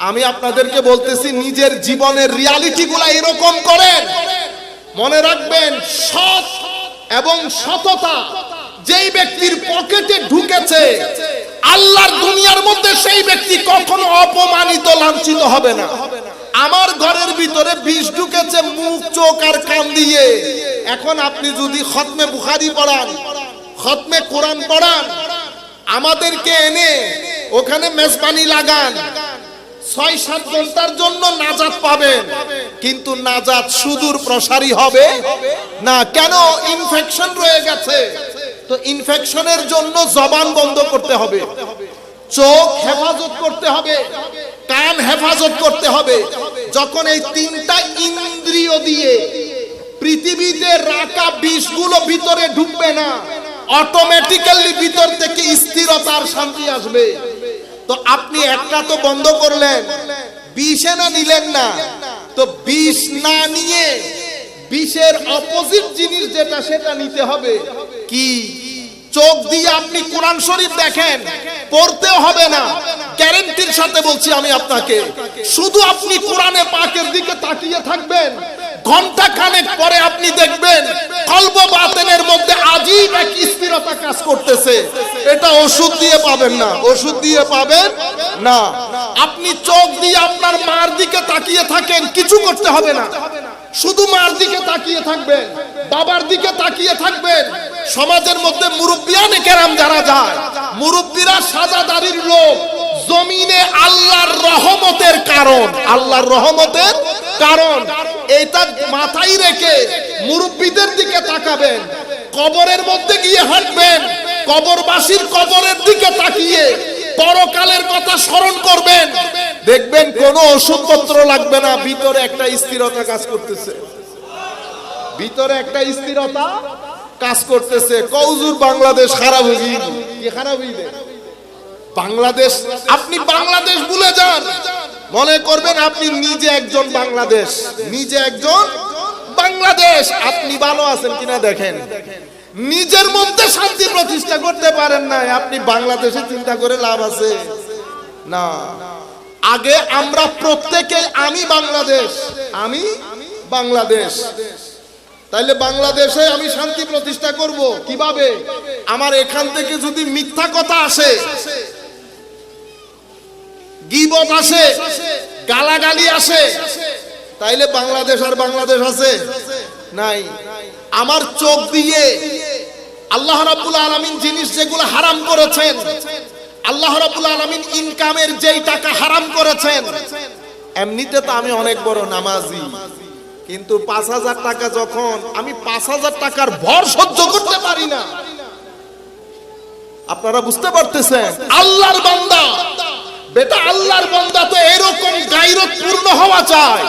আমি আপনাদেরকে বলতেছি, নিজের জীবনের রিয়ালিটি গুলা এরকম করেন। মনে রাখবেন, সৎ এবং সততা যেই ব্যক্তির পকেটে ঢুকেছে, আল্লাহর দুনিয়ার মধ্যে সেই ব্যক্তি কখনো অপমানিত, লাঞ্ছিত হবে না। আমার ঘরের ভিতরে বিষ ঢুকেছে মুখ, চোখ আর কান দিয়ে। এখন আপনি যদি খতমে বুখারি পড়ান, খতমে কোরআন পড়ান, আমাদেরকে এনে ওখানে মেজবানি লাগান। ছয় সাত ঘণ্টার জন্য নাজাত পাবেন। কিন্তু নাজাত সুদূর প্রসারী হবে না, কেন? ইনফেকশন রয়ে গেছে। তো ইনফেকশনের জন্য জবান বন্ধ করতে হবে। চোখ হেফাজত করতে হবে। কান হেফাজত করতে হবে। যখন এই তিনটা ইন্দ্রিয় দিয়ে পৃথিবীতে রাখা বিষগুলো ভিতরে ঢুকবে না অটোমেটিক্যালি ভিতর থেকে স্থিরতার শান্তি আসবে। তো আপনি একটা তো বন্ধ করলেন বিষে না নিলেন না, তো বিষ না নিয়ে বিষের অপোজিট জিনিস যেটা সেটা নিতে হবে। কি? চোখ দিয়ে আপনি কোরআন শরীফ দেখেন, পড়তেও হবে না। গ্যারেন্টির সাথে বলছি আমি আপনাকে, শুধু আপনি কোরআনে পাকের দিকে তাকিয়ে থাকবেন ঘণ্টা খানেক পরে আপনি দেখবেন কল্প বাতেনের মধ্যে আজীব এক স্থিরতা কাজ করতেছে। এটা ওষুধ দিয়ে পাবেন না। ওষুধ দিয়ে পাবেন না। আপনি চোখ দিয়ে আপনার মার দিকে তাকিয়ে থাকেন, কিছু করতে হবে না। শুধু মার দিকে তাকিয়ে থাকবেন, বাবার দিকে তাকিয়ে থাকবেন। সমাজের মধ্যে মুরব্বিয়ানে কেরাম যারা যায়, মুরব্বীরা সাজাদারির লোক জমিনে আল্লাহর রহমতের কারণ। আল্লাহর রহমতের কারণ। এটা মাথায় রেখে মুরব্বীদের দিকে তাকাবেন, কবরের মধ্যে গিয়ে হাঁটবেন, কবরবাসীর কবরের দিকে তাকিয়ে পরকালের কথা স্মরণ করবেন। দেখবেন কোনো ওষুধপত্র লাগবে না, ভিতরে একটা স্থিরতা কাজ করতেছে। ভিতরে একটা স্থিরতা কাজ করতেছে। কৌজুর বাংলাদেশ খারাপ হয়ে কি খারাপ হয়ে? বাংলাদেশ, আপনি বাংলাদেশ ভুলে যান। মনে করবেন আপনি নিজে একজন বাংলাদেশ। নিজে একজন বাংলাদেশ। আপনি ভালো আছেন কিনা দেখেন। নিজের মধ্যে শান্তি প্রতিষ্ঠা করতে পারেন না আপনি বাংলাদেশে চিন্তা করে লাভ আছে? না। আগে আমরা প্রত্যেকে আমি বাংলাদেশ। আমি বাংলাদেশ। তাইলে বাংলাদেশে আমি শান্তি প্রতিষ্ঠা করব কীভাবে? আমার এখান থেকে যদি মিথ্যা কথা আসে, গিবত আসে, গালাগালি আসে, তাইলে বাংলাদেশ আর বাংলাদেশ আছে? নাই। আমার চোখ দিয়ে আল্লাহ রাব্বুল আলামিন জিনিস যেগুলো হারাম করেছেন আল্লাহ রাব্বুল আলামিন ইনকামের যেই টাকা হারাম করেছেন, এমনিতে তো আমি অনেক বড় নামাজি। কিন্তু পাঁচ হাজার টাকা যখন আমি পাঁচ হাজার টাকার ভর সহ্য করতে পারি না। আপনারা বুঝতে পারতেছেন? আল্লাহর বান্দা। বেটা, আল্লাহর বান্দা তো এরকম গাইরত পূর্ণ হওয়া চায়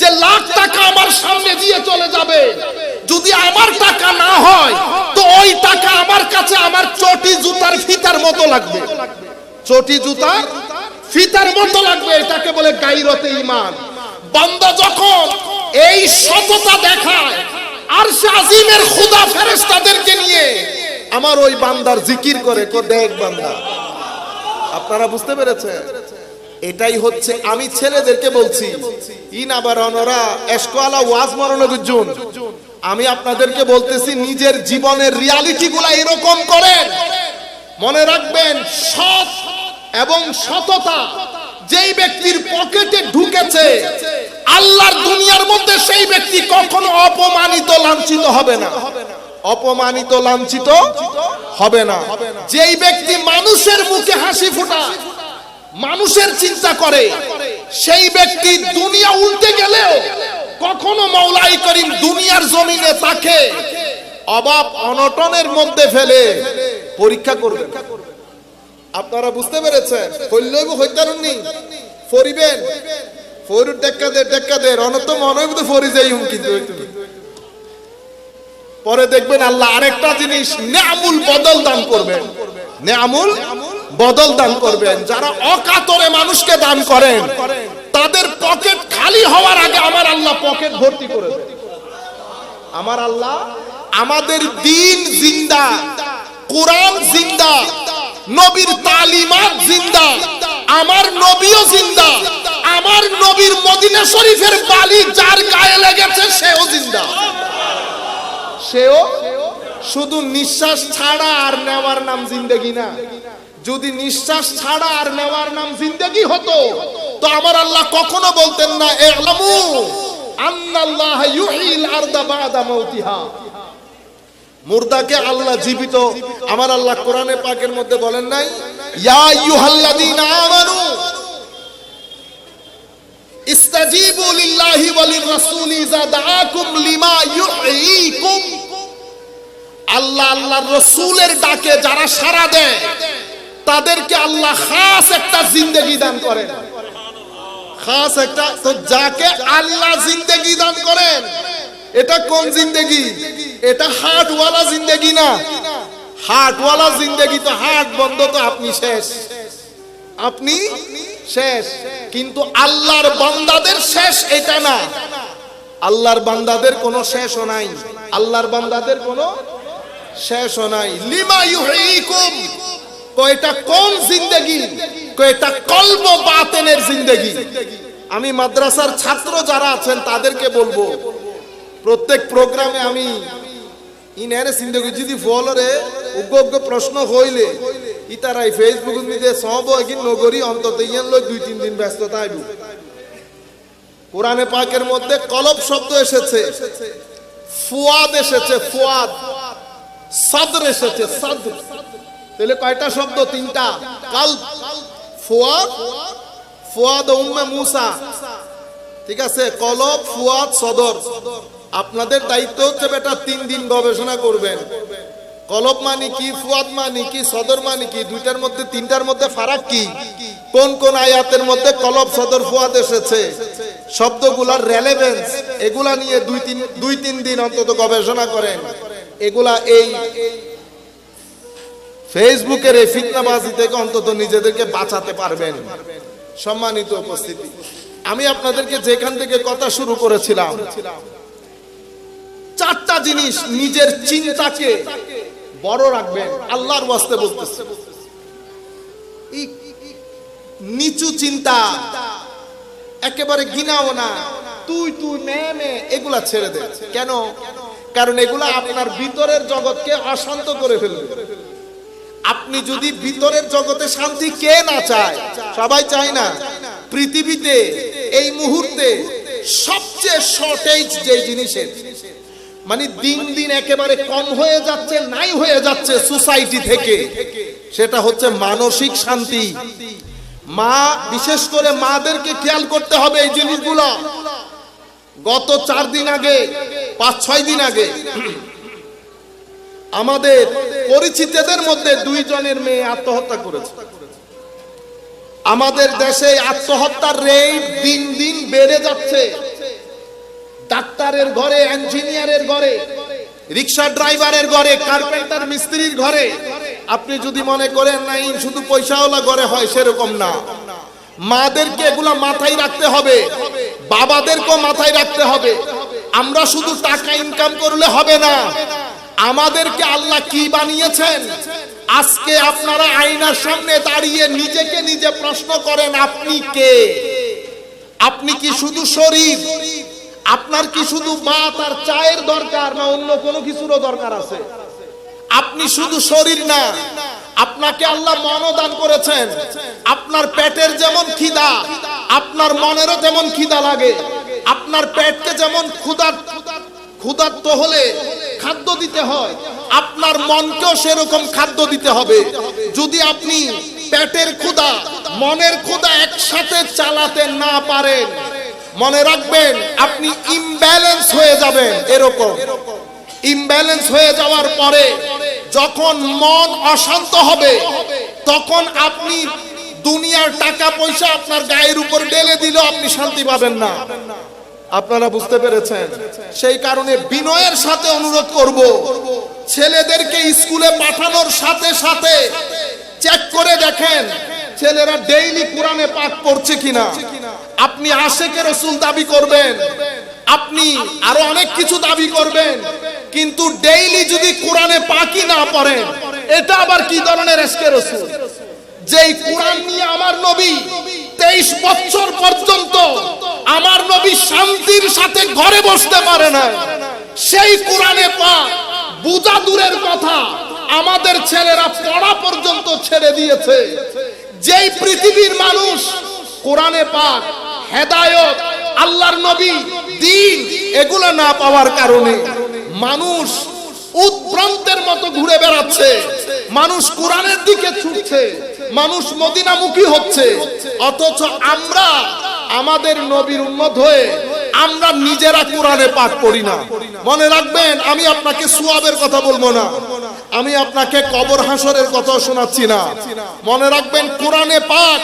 যে লাখ টাকা আমার সামনে দিয়ে চলে যাবে। যদি আমার টাকা না হয়, তো ওই টাকা আমার কাছে আমার চটি জুতার ফিতার মতো লাগবে। চটি জুতার ফিতার মতো লাগবে, এটাকে বলে গাইরতে ইমান বান্দা যখন এই সততা দেখায় আর সে আজিমের খুদা ফেরেশতাদেরকে নিয়ে, আমার ওই বান্দার জিকির করে, কো দেখ বান্দা, আপনারা বুঝতে পেরেছেন? এটাই হচ্ছে, আমি ছেলেদেরকে বলছি, ইন আবার অনরা এসকোয়ালা ওয়াজ মরণগুজ্জুন আমি আপনাদেরকে বলতেছি, নিজের জীবনের রিয়ালিটি গুলা এরকম করেন। মনে রাখবেন, সৎ এবং সততা যেই ব্যক্তির পকেটে ঢুকেছে, আল্লাহর দুনিয়ার মধ্যে সেই ব্যক্তি কখনো অপমানিত, লাঞ্ছিত হবে না। অপমানিত, লাঞ্ছিত হবে না। যেই ব্যক্তি মানুষের মুখে হাসি ফোটায়, মানুষের চিন্তা করে, সেই ব্যক্তি দুনিয়া উল্টে গেলেও কখনো মৌলাই করিম দুনিয়ার জমিনে তাকে অভাব অনটনের মধ্যে ফেলে পরীক্ষা করবে আপনারা বুঝতে পেরেছেন? হইলেও হইতারুননি। ফরিবেন। ফরুর টেক্কা দে অনত মনে ফরি যাই কিন্তু পরে দেখবেন আল্লাহ আরেকটা জিনিস নেয়ামুল বদল দান করবেন। নেয়ামুল বদল দান করবেন। যারা অকাতরে মানুষকে দান করেন, তাদের পকেট খালি হওয়ার আগে আমার আল্লাহ পকেট ভর্তি করে দেন। আমার আল্লাহ, আমাদের দিন জিন্দা, কোরআন জিন্দা, নবীর তালিমাত জিন্দা, আমার নবীও জিন্দা, আমার নবীর মদিনা শরীফের বালি যার গায়ে লেগেছে সেও জিন্দা। সেও শুধু নিঃশ্বাস ছাড়া আর নেওয়ার নাম জিন্দেগি না। যদি নিঃশ্বাস ছাড়া আর নেওয়ার নাম জিন্দেগি হতো, তো আমার আল্লাহ কখনো বলতেন না এলামু মুর্দাকে আল্লাহ জীবিত। আমার আল্লাহ কোরআনে পাকের মধ্যে বলেন নাই আল্লাহ রসুলের ডাকে যারা সাড়া দেয়, তাদেরকে আল্লাহ খাস একটা জিন্দেগি দান করেন। খাস একটা, তো যাকে আল্লাহ জিন্দেগি দান করেন, এটা কোন জিন্দেগি? এটা হাটওয়ালা জিন্দেগি না? হাটওয়ালা জিন্দেগি তো হাট বন্ধ তো আপনি শেষ। আপনি শেষ, কিন্তু আল্লাহর বান্দাদের শেষ এটা না। আল্লাহর বান্দাদের কোনো শেষও নাই। আল্লাহর বান্দাদের কোনো শেষও নাই। লিমা ইউহিকুম কয়টা কোন জিন্দেগি? কয়টা কলব বাতেনের জিন্দেগি। আমি মাদ্রাসার ছাত্র যারা আছেন, তাদেরকে বলব, প্রত্যেক প্রোগ্রামে আমি ইনারে জিন্দগি যদি ফলরে, উগ্র প্রশ্ন হইলে, ইতারাই ফেসবুক নিতে সব একদিন নগরী অন্তত ইয়ান লই দুই তিন দিন ব্যস্ততা আইবু। কোরআনে পাকের মধ্যে কলব শব্দ এসেছে, ফুয়াদ এসেছে, ফুয়াদ, সাদর এসেছে, সাদর। তাহলে কয়টা শব্দ? তিনটা। কাল ফুয়াদ? ফুয়াদ উম্মে মুসা। ঠিক আছে, কলব, ফুয়াদ, সদর। আপনাদের দায়িত্ব হচ্ছে বেটা তিন দিন গবেষণা করবেন। কলব মানে কি, ফুয়াদ মানে কি, সদর মানে কি? দুইটার মধ্যে, তিনটার মধ্যে ফারাক কি? কোন কোন আয়াতের মধ্যে কলব, সদর, ফুয়াদ এসেছে? শব্দগুলার রেলেভেন্স এগুলা নিয়ে দুই তিন দুই তিন দিন অন্তত গবেষণা করেন। এগুলা এই ফেসবুকের এই ফিতনাবাজি থেকে অন্তত নিজেদেরকে বাঁচাতে পারবেন। সম্মানিত উপস্থিতি। আমি আপনাদেরকে যেখান থেকে কথা শুরু করেছিলাম, চারটা জিনিস নিজের চিন্তাকে বড় রাখবেন, আল্লাহর ওয়াস্তে বলতেছে। নিচু চিন্তা, একেবারে গিনাও না, তুই তুই, মে মে, এগুলা ছেড়ে দে। কেন? কারণ এগুলা আপনার ভিতরের জগৎকে অশান্ত করে ফেলবে। আপনি যদি ভিতরের জগতে শান্তি কে না চায়, সবাই চায় না, পৃথিবীতে এই মুহূর্তে সবচেয়ে শর্টেজ যে জিনিসের মানে দিন দিন একেবারে কম হয়ে যাচ্ছে, নাই হয়ে যাচ্ছে সোসাইটি থেকে, সেটা হচ্ছে মানসিক শান্তি। মা, বিশেষ করে মাদেরকে খেয়াল করতে হবে এই জিনিসগুলো। গত চার দিন আগে, পাঁচ ছয় দিন আগে, আমাদের পরিচিতদের মধ্যে দুইজনের মেয়ে আত্মহত্যা করেছে। আমাদের দেশে আত্মহত্যার রেট দিন দিন বেড়ে যাচ্ছে। ডাক্তারের ঘরে, ইঞ্জিনিয়ারের ঘরে, রিক্সা ড্রাইভারের ঘরে, কার্পেন্টার মিস্ত্রির ঘরে, আপনি যদি মনে করেন, নাই, শুধু পয়সাওয়ালা ঘরে হয়, সেরকম না। মাদেরকে এগুলা মাথায় রাখতে হবে। বাবাদেরকেও মাথায় রাখতে হবে। আমরা শুধু টাকা ইনকাম করলে হবে না। আমাদেরকে আল্লাহ কি বানিয়েছেন? আজকে আপনারা আয়নার সামনে দাঁড়িয়ে নিজেকে নিজে প্রশ্ন করেন, আপনি কে? আপনি কি শুধু শরীর আপনার কি শুধু ভাত আর চায়ের দরকার না অন্য কোনো কিছুরও দরকার আছে? আপনি শুধু শরীর না, আপনাকে আল্লাহ মনদান করেছেন। আপনার পেটের যেমন খিদা, আপনার মনেরও যেমন খিদা লাগে। আপনার পেটকে যেমন ক্ষুধা ক্ষুধার্ত হলে খাদ্য দিতে হয়, আপনার মনকেও সেরকম খাদ্য দিতে হবে। যদি আপনি পেটের ক্ষুধা, মনের ক্ষুধা একসাথে চালাতে না পারেন, মনে রাখবেন আপনি ইমব্যালেন্স হয়ে যাবেন এরকম। ইমব্যালেন্স হয়ে যাওয়ার পরে যখন মন অশান্ত হবে, তখন আপনি দুনিয়ার টাকা পয়সা আপনার গায়ের উপর ঢেলে দিলেও আপনি শান্তি পাবেন না। আপনারা বুঝতে পেরেছেন? সেই কারণে বিনয়ের সাথে অনুরোধ করব, ছেলেদেরকে স্কুলে পাঠানোর সাথে সাথে চেক করে দেখেন ছেলেরা ডেইলি কোরআনে পাঠ করছে কিনা। আপনি আশেকে রসুল দাবি করবেন, আপনি আরও অনেক কিছু দাবি করবেন, কিন্তু ডেইলি যদি কোরআনে পাকি না পড়েন, এটা আবার কি ধরনের এসকে রসুল? যেই কোরআন নিয়ে আমার নবী তেইশ বছর নবী শান্তির সাথে ঘরে বসতে পারে না। সেই কোরআনে পা বুঝা দূরের কথা আমাদের ছেলেরা পড়া পর্যন্ত ছেড়ে দিয়েছে। যেই পৃথিবীর মানুষ কোরআনে পাক, হেদায়ত, আল্লাহর নবী, দিন, এগুলো না পাওয়ার কারণে মানুষ উৎভ্রান্তের মতো ঘুরে বেড়াচ্ছে। মানুষ কোরআনের দিকে ছুটছে। মানুষ মদিনামুখী হচ্ছে। অথচ আমরা আমাদের নবীর উন্মত হয়ে আমরা নিজেরা কোরআনে পাঠ করি না। মনে রাখবেন, আমি আপনাকে সুয়াবের কথা বলব না। আমি আপনাকে কবর হাসরের কথা শোনাচ্ছি না। মনে রাখবেন, কোরআনে পাক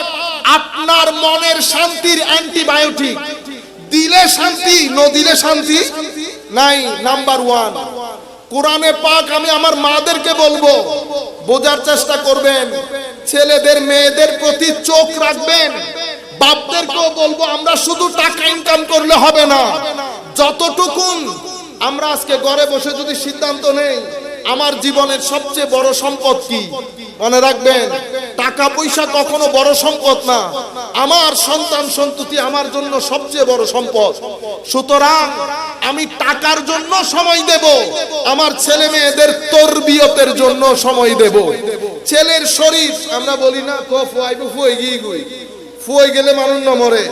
আপনার মনের শান্তির অ্যান্টিবায়োটিক। দিলে শান্তি, ন দিলে শান্তি? নাই, নাম্বার ওয়ান। কোরআনে পাক আমি আমার মাদেরকে বলব, বোঝার চেষ্টা করবেন, ছেলেদের, মেয়েদের প্রতি চোখ রাখবেন। বাপদেরকেও বলব, আমরা শুধু টাকা ইনকাম করলে হবে না। যতটুকুন আমরা আজকে ঘরে বসে যদি সিদ্ধান্ত নেই, আমার জীবনের সবচেয়ে বড় সম্পদ কি? মনে রাখবেন, টাকা পয়সা কখনো বড় সম্পদ না। আমার সন্তান সন্ততি আমার জন্য সবচেয়ে বড় সম্পদ। সুতরাং আমি টাকার জন্য সময় দেব, আমার ছেলে মেয়েদের তরবিয়তের জন্য সময় দেব। ছেলের শরীর, আমরা বলি না ক ফুয়াইব ফুয়ে গিয়ে ফুয়ে গেলে মানুষ না মরে।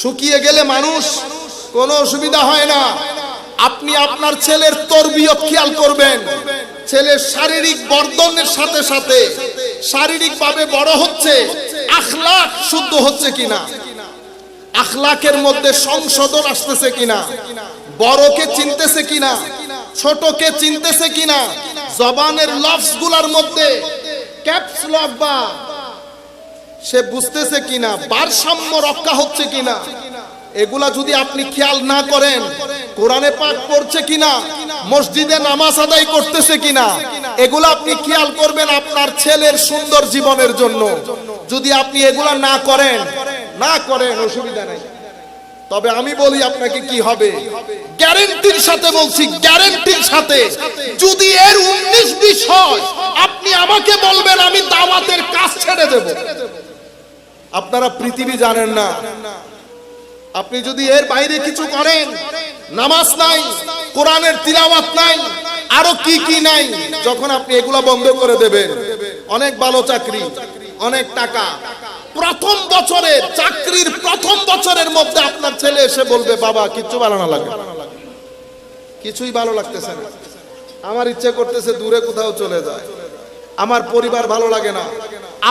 শুকিয়ে গেলে মানুষ, কোনো অসুবিধা হয় না। আপনি আপনার ছেলের তরবিয়ত খেয়াল করবেন। ছেলের শারীরিক বর্ধনের সাথে সাথে শারীরিক ভাবে বড় হচ্ছে আখলাক শুদ্ধ হচ্ছে কিনা? আখলাকের মধ্যে সংশোধন আসতেছে কিনা? বড়কে চিনতেছে কিনা? ছোটকে চিনতেছে কিনা? জবানের লফসগুলার মধ্যে ক্যাপস লক বা সে বুঝতেছে কিনা, ভারসাম্য রক্ষা হচ্ছে কিনা। এগুলা যদি আপনি খেয়াল না করেন, কোরআনে পাক পড়ছে কিনা, মসজিদে নামাজ আদায় করতেছে কিনা, এগুলা আপনি খেয়াল করবেন আপনার ছেলের সুন্দর জীবনের জন্য। যদি আপনি এগুলা না করেন না করেন, অসুবিধা নেই। তবে আমি বলি আপনাকে কি হবে? গ্যারেন্টির সাথে বলছি, গ্যারেন্টির সাথে। যদি এর উনিশ বিশ হয়, আপনি আমাকে বলবেন, আমি দাওয়াতের কাজ ছেড়ে দেব। আপনারা পৃথিবী জানেন না। আপনি যদি এর বাইরে কিছু করেন, নামাজ নাই, কোরআনের তিলাওয়াত নাই, আরও কি কি নাই, যখন আপনি এগুলা বন্ধ করে দেবেন, অনেক ভালো চাকরি, অনেক টাকা। প্রথম বছরে, চাকরির প্রথম বছরের মধ্যে আপনার ছেলে এসে বলবে, বাবা, কিচ্ছু ভালো না লাগে। কিছুই ভালো লাগতেছে না। আমার ইচ্ছে করতেছে দূরে কোথাও চলে যায়। আমার পরিবার ভালো লাগে না।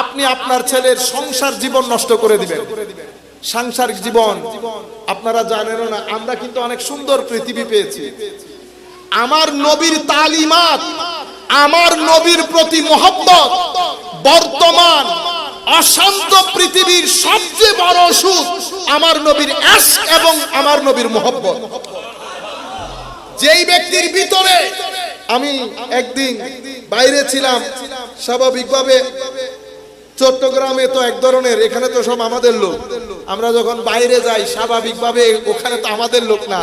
আপনি আপনার ছেলের সংসার জীবন নষ্ট করে দিবেন। সাংসারিক জীবন, আপনারা জানেন না, আমরা কিন্তু অনেক সুন্দর পৃথিবী পেয়েছি। আমার নবীর তালিমাত, আমার নবীর প্রতি মহব্বত, বর্তমান অশান্ত পৃথিবীর সবচেয়ে বড় ওষুধ আমার নবীর অ্যাশ এবং আমার নবীর মহব্বত। যেই ব্যক্তির ভিতরে আমি একদিন বাইরে ছিলাম, স্বাভাবিকভাবে চট্টগ্রামে তো এক ধরনের, এখানে তো সব আমাদের লোক। আমরা যখন বাইরে যাই, স্বাভাবিকভাবে ওখানে তো আমাদের লোক না।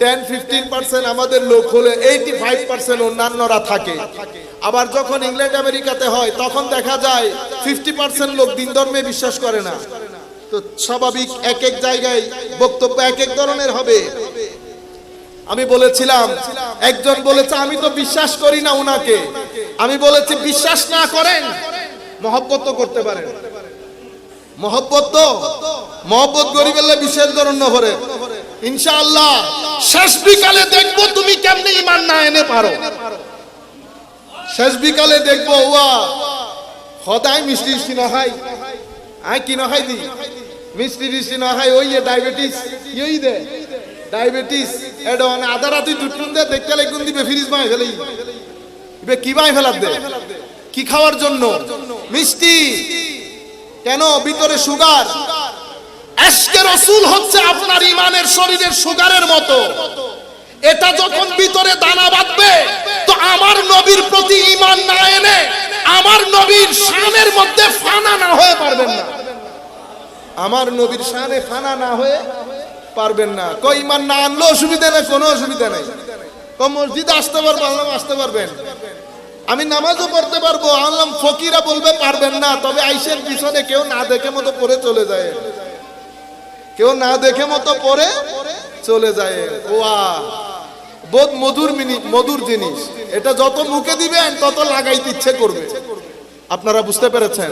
টেন ফিফটিন পার্সেন্ট আমাদের লোক হলে এইটি ফাইভ পার্সেন্ট অন্যান্যরা থাকে। আবার যখন ইংল্যান্ড, আমেরিকাতে হয়, তখন দেখা যায় ফিফটি পার্সেন্ট লোক দিন ধর্মে বিশ্বাস করে না। তো স্বাভাবিক এক এক জায়গায় বক্তব্য এক এক ধরনের হবে। আমি বলেছিলাম, একজন বলেছে, আমি তো বিশ্বাস করি না উনাকে। আমি বলেছি, বিশ্বাস না করেন? মহব্বত করতে পারেন মহব্বত তো মহব্বত গরিবের বিশেষ ধরন ভরে ইনশাআল্লাহ শেষ বিকালে দেখব তুমি কেমনে ইমান না এনে পারো। শেষ বিকালে দেখব ওয়া সদায় মিষ্টি মিষ্টি নহাই আই কি নহাই দি মিষ্টি মিষ্টি নহাই ওই ডায়াবেটিস ইই দে। ডায়াবেটিস এটা মানে আধা রাতি দুটুন দে, দেখতে লাগুন দিবে, ফ্রিজ বাই ফেলেই ইবে কি বাই ফেলার দে? কি খাওয়ার জন্য? মিষ্টি। কেন? ভিতরে সুগার। আজকে রসুল হচ্ছে আপনার ইমানের শরীরের সুগারের মতো। এটা যখন ভিতরে দানা বাঁধবে, তো আমার নবীর প্রতি ইমান না এনে আমার নবীর শানের মধ্যে ফানা না হয়ে পারবেন না। আমার নবীর শানে ফানা না হয়ে পারবেন না। কই ইমান না আনলেও অসুবিধা নেই, কোনো অসুবিধা নেই। কম মসজিদে আসতে পারব আসতে পারবেন। আমি নামাজও পড়তে পারব। আনলাম ফকিরা বলবে, পারবেন না। তবে আইসের পিছনে কেউ না দেখে মতো পরে চলে যায়। কেউ না দেখে মতো পরে চলে যায়। ওয়া। বোধ মধুর মধুর জিনিস। এটা যত মুখে দিবেন, তত লাগাইতে ইচ্ছে করবে। আপনারা বুঝতে পেরেছেন?